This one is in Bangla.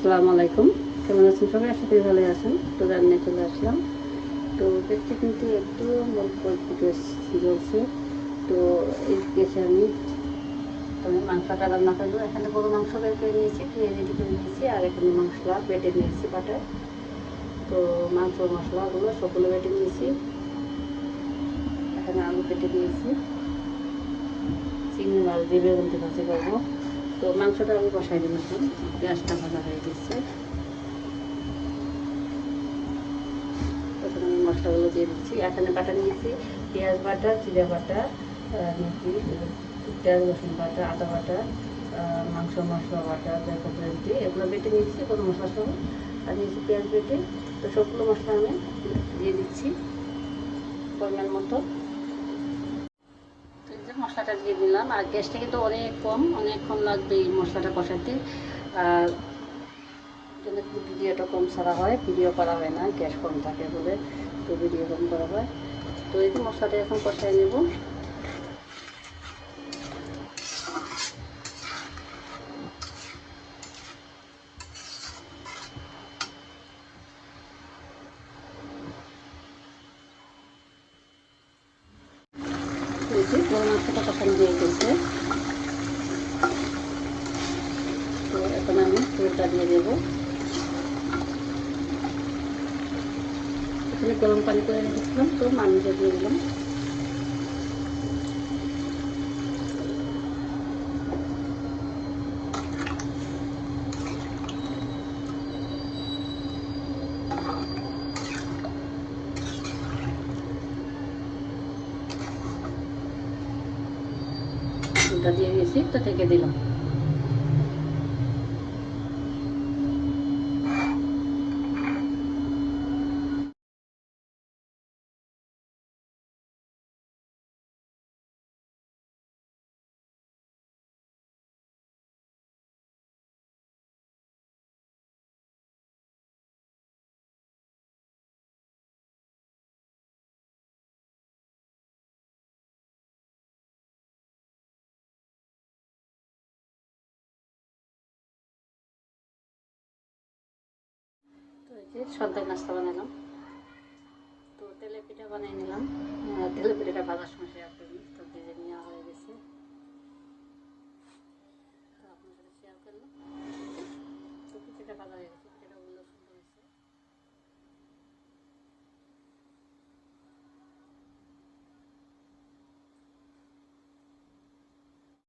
আসসালামু আলাইকুম। কেমন আছেন সবাই? আশা করি ভালো আছেন। তো রান্না চলে আসলাম। তো দেখতে কিন্তু একটু ফুটে জ্বলছে তো এই গেছে আমি মাংসটা রান্না করব। এখানে বড় মাংস বের করে নিয়েছি ধুয়ে রেডি নিয়েছি, আর এখানে মশলা বেটে নিয়েছি বাটায় তো মাংস, মশলাগুলো সবগুলো বেটে নিয়েছি। এখানে আলু কেটে দিয়েছি চিংড়ি মাছ দিয়ে বেগুন দিয়ে ভাজি করব। তো মাংসটা আমি বসাই দিলাম পেঁয়াজটা ভাজা হয়ে গেছে। তখন আমি মশলাগুলো দিয়ে দিচ্ছি। এখানে বাটা নিয়েছি পেঁয়াজ বাটা জিরা বাটা আহ, পেঁয়াজ রসুন বাটা আদা বাটা মাংস মশলা বাটা দিয়ে এগুলো বেটে নিয়েছি কোনো মশলা সহ। আর নিয়েছি পেঁয়াজ বেটে। তো সবগুলো মশলা আমি দিয়ে দিচ্ছি। পরিমাণ মতো। মশলাটা দিয়ে দিলাম। আর গ্যাসটা কিন্তু অনেক কম অনেকক্ষণ লাগবে এই মশলাটা কষাতে। আর জন্য ভিডিওটা কম ছাড়া হয়, ভিডিও করা হয় না, গ্যাস কম থাকে বলে তো ভিডিও কম করা হয়। তো এই মশলাটা এখন কষাই নেব। এই পুরো মাংসটা কষানো হয়ে গেছে তো এখন আমি তেলটা দিয়ে দেবো। এখানে গরম পানি করে রেখেছিলাম, তো মাংস দিয়ে দিলাম। ওটা দিয়ে দিয়েছি তো থেকে দিলাম। যে সন্ধ্যায় নাস্তা বানালাম। তো তেলে পিঠা বানিয়ে নিলাম। তেলে পিঠাটা বাজার সময় শেয়ার করি